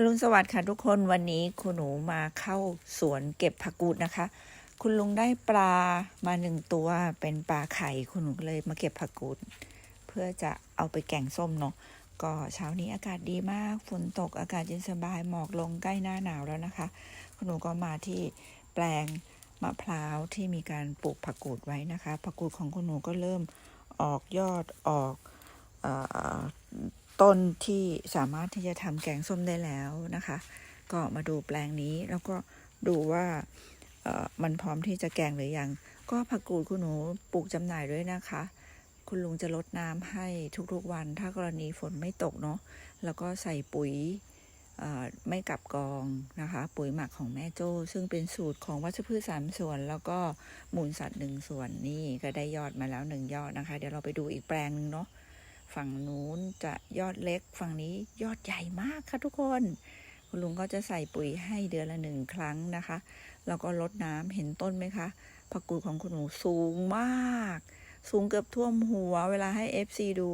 อรุณสวัสดิ์ค่ะทุกคนวันนี้คุณหนูมาเข้าสวนเก็บผักกูดนะคะ คุณลุงได้ปลามาหนึ่งตัวเป็นปลาไข่คุณหนูก็เลยมาเก็บผักกูด เพื่อจะเอาไปแกงส้มเนาะก็เช้านี้อากาศดีมากฝนตกอากาศเย็นสบายหมอกลงใกล้หน้าหนาวแล้วนะคะ คุณหนูก็มาที่แปลงมะพร้าวที่มีการปลูกผักกูดไว้นะคะผักกูดของคุณหนูก็เริ่มออกยอดออกออ ต้นที่สามารถที่จะทำแกงส้มได้แล้วนะคะ ก็มาดูแปลงนี้แล้วก็ดูว่าเออมันพร้อมที่จะแกงหรือยัง ก็ผักกูดคุณหนูปลูกจำหน่ายด้วยนะคะ คุณลุงจะลดน้ำให้ทุกๆวัน ถ้ากรณีฝนไม่ตกเนาะแล้วก็ใส่ปุ๋ยไม่กลับกองนะคะ ปุ๋ยหมักของแม่โจ้ ซึ่งเป็นสูตรของวัชพืชสามส่วน แล้วก็มูลสัตว์หนึ่งส่วนนี่ก็ได้ยอดมาแล้วหนึ่งยอดนะคะ เดี๋ยวเราไปดูอีกแปลงหนึงเนาะ ฝั่งนู้นจะยอดเล็ก ฝั่งนี้ยอดใหญ่มากค่ะทุกคน คุณลุงก็จะใส่ปุ๋ยให้เดือนละหนึ่งครั้งนะคะ แล้วก็ลดน้ำเห็นต้นไหมคะผักกูดของคุณหนูสูงมาก สูงเกือบท่วมหัว เวลาให้ FC ดู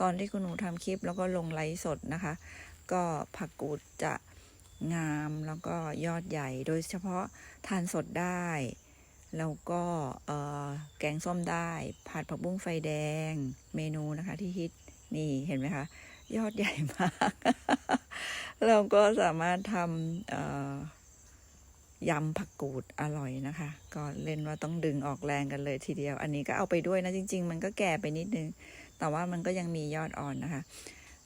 ตอนที่คุณหนูทำคลิปแล้วก็ลงไลฟ์สดนะคะ ก็ผักกูดจะงามแล้วก็ยอดใหญ่ โดยเฉพาะทานสดได้ แล้วก็แกงส้มได้ ผัดผักบุ้งไฟแดง เมนูนะคะที่ฮิตนี่เห็นไหมคะ ยอดใหญ่มาก เราก็สามารถทำยำผักกูดอร่อยนะคะ ก็เล่นว่าต้องดึงออกแรงกันเลยทีเดียว อันนี้ก็เอาไปด้วยนะจริง ๆ มันก็แก่ไปนิดนึง แต่ว่ามันก็ยังมียอดอ่อนนะคะ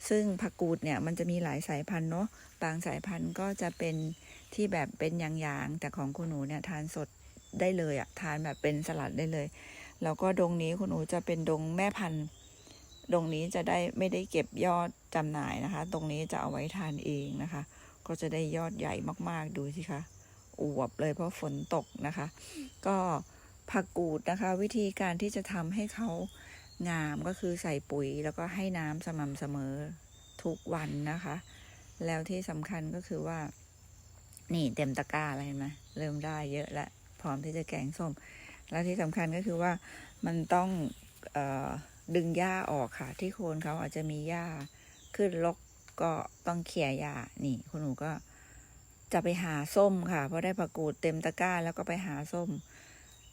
ซึ่งผักกูดเนี่ยมันจะมีหลายสายพันธุ์เนาะบางสายพันธุ์ก็จะเป็นที่แบบเป็นอย่างๆแต่ของคุณหนูเนี่ยทานสด ได้เลยอะทานแบบเป็นสลัดได้เลย แล้วก็ดงนี้คุณหนูจะเป็นดงแม่พันธุ์ดงนี้จะได้ไม่ได้เก็บยอดจำหน่ายนะคะ ตรงนี้จะเอาไว้ทานเองนะคะ ก็จะได้ยอดใหญ่มากๆดูสิคะอวบเลยเพราะฝนตกนะคะ ก็ผักกูดนะคะ วิธีการที่จะทำให้เขางามก็คือใส่ปุ๋ยแล้วก็ให้น้ำสม่ำเสมอทุกวันนะคะ แล้วที่สำคัญก็คือว่า นี่เต็มตะกร้าอะไรเห็นไหมเริ่มได้เยอะแล้ว ร้อมที่จะแกงส้ม แล้วที่สำคัญก็คือว่ามันต้องออดึงหญ้าออกค่ะ ที่โคนเขาอาจจะมีหญ้าขึ้นรกก็ต้องเขี่ยหญ้านี่คุณหนูก็จะไปหาส้มค่ะ เพราะได้ผักกูดเต็มตะกร้าแล้วก็ไปหาส้ม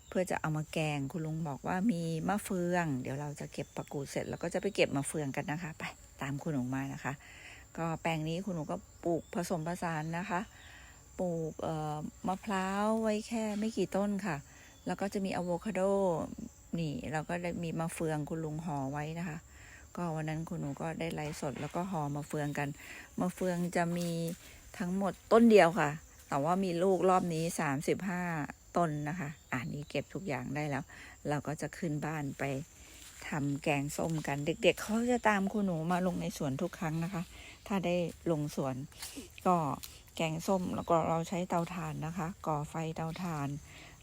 เพื่อจะเอามาแกงคุณลุงบอกว่ามีมะเฟือง เดี๋ยวเราจะเก็บผักกูดเสร็จแล้วก็จะไปเก็บมะเฟืองกันนะคะ ไปตามคุณหนูมานะคะ ก็แปลงนี้คุณหนูก็ปลูกผสมผสานนะคะ ปลูกมะพร้าวไว้แค่ไม่กี่ต้นค่ะ แล้วก็จะมีอะโวคาโดนี่เราก็ได้มีมะเฟืองคุณลุงห่อไว้นะคะ ก็วันนั้นคุณหนูก็ได้ไลฟ์สดแล้วก็ห่อมะเฟืองกันมะเฟืองจะมีทั้งหมดต้นเดียวค่ะ แต่ว่ามีลูกรอบนี้สามสิบห้าต้นนะคะ อ่านี้เก็บทุกอย่างได้แล้ว เราก็จะขึ้นบ้านไป ทำแกงส้มกัน เด็กๆเขาจะตามคุณหนูมาลงในสวนทุกครั้งนะคะ ถ้าได้ลงสวน ก็แกงส้มแล้วก็เราใช้เตาถ่านนะคะ ก่อไฟเตาถ่าน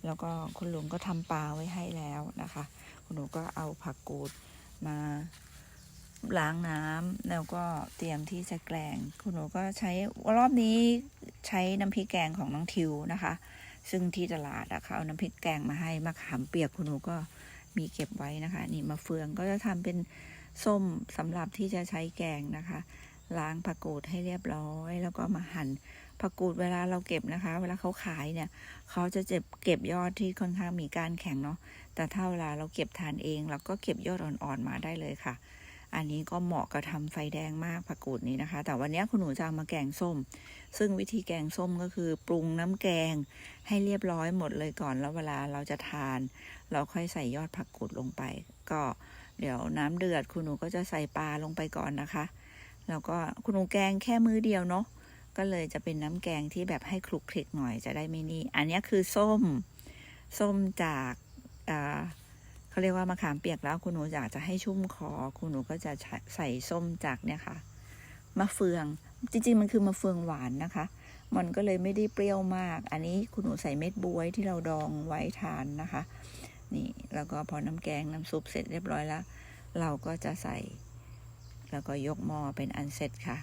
แล้วก็คุณลุงก็ทำปลาไว้ให้แล้วนะคะ คุณหนูก็เอาผักกูดมาล้างน้ำแล้วก็เตรียมที่จะแกงคุณหนูก็ใช้รอบนี้ใช้น้ำพริกแกงของน้องทิวนะคะ ซึ่งที่ตลาดอะเขาเอาน้ำพริกแกงมาให้มะขามเปียกคุณหนูก็ มีเก็บไว้นะคะ นี่มะเฟืองก็จะทำเป็นส้มสำหรับที่จะใช้แกงนะคะ ล้างผักกูดให้เรียบร้อย แล้วก็มาหั่นผักกูดเวลาเราเก็บนะคะ เวลาเขาขายเนี่ยเขาจะเจ็บเก็บยอดที่ค่อนข้างมีการแข็งเนาะแต่ถ้าเวลาเราเก็บทานเอง เราก็เก็บยอดอ่อนๆมาได้เลยค่ะ อันนี้ก็เหมาะกับทำไฟแดงมากผักกูดนี้นะคะ แต่วันนี้คุณหนูจะเอามาแกงส้ม ซึ่งวิธีแกงส้มก็คือปรุงน้ำแกงให้เรียบร้อยหมดเลยก่อนแล้วเวลาเราจะทาน เราค่อยใส่ยอดผักกูดลงไป ก็เดี๋ยวน้ำเดือดคุณหนูก็จะใส่ปลาลงไปก่อนนะคะ แล้วก็คุณหนูแกงแค่มือเดียวเนาะก็เลยจะเป็นน้ำแกงที่แบบให้คลุกคลิกหน่อยจะได้ไม่นี่ อันนี้คือส้ม ส้มจากอ่า เขาเรียกว่ามะขามเปียกแล้วคุณหนูอยากจะให้ชุ่มคอ คุณหนูก็จะใส่ส้มจากเนี่ยค่ะมะเฟือง จริงๆ มันคือมะเฟืองหวานนะคะ มันก็เลยไม่ได้เปรี้ยวมาก อันนี้คุณหนูใส่เม็ดบวยที่เราดองไว้ทานนะคะ นี่แล้วก็พอน้ำแกงน้ำซุปเสร็จเรียบร้อยแล้ว เราก็จะใส่ แล้วก็ยกหม้อเป็นอันเสร็จค่ะ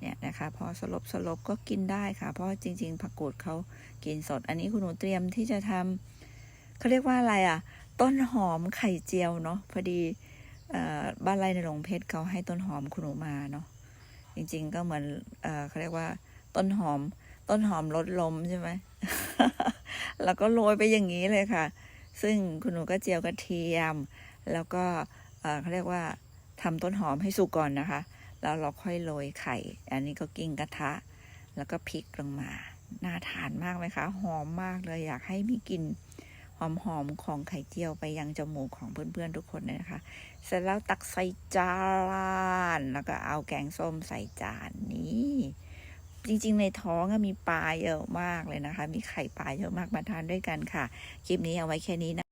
เนี่ยนะคะพอสลบสลบก็กินได้ค่ะ เพราะจริง ๆ ผักกูดเขากินสด อันนี้คุณหนูเตรียมที่จะทำเขาเรียกว่าอะไรอะ ต้นหอมไข่เจียวเนาะพอดีบ้านไร่ในหลวงเพชรเขาให้ต้นหอมคุณหนูมาเนาะจริง ๆ ก็เหมือนเอเขาเรียกว่า ต้นหอม ต้นหอมรดลมใช่ไหมแล้วก็โรยไปอย่างนี้เลยค่ะ ซึ่งคุณหนูก็เจียวกระเทียม แล้วก็เขาเรียกว่าทำต้นหอมให้สุกก่อนนะคะ แล้วเราค่อยโรยไข่ อันนี้ก็กิ้งกระทะ แล้วก็พริกลงมา น่าทานมากไหมคะ หอมมากเลยอยากให้มีกลิ่น หอมๆของไข่เจียวไปยังจมูกของเพื่อนๆทุกคนเลยนะคะ เสร็จแล้วตักใส่จานแล้วก็เอาแกงส้มใส่จานนี้จริง ๆ ในท้องมีปลาเยอะมากเลยนะคะ มีไข่ปลาเยอะมากมาทานด้วยกันค่ะ คลิปนี้เอาไว้แค่นี้นะ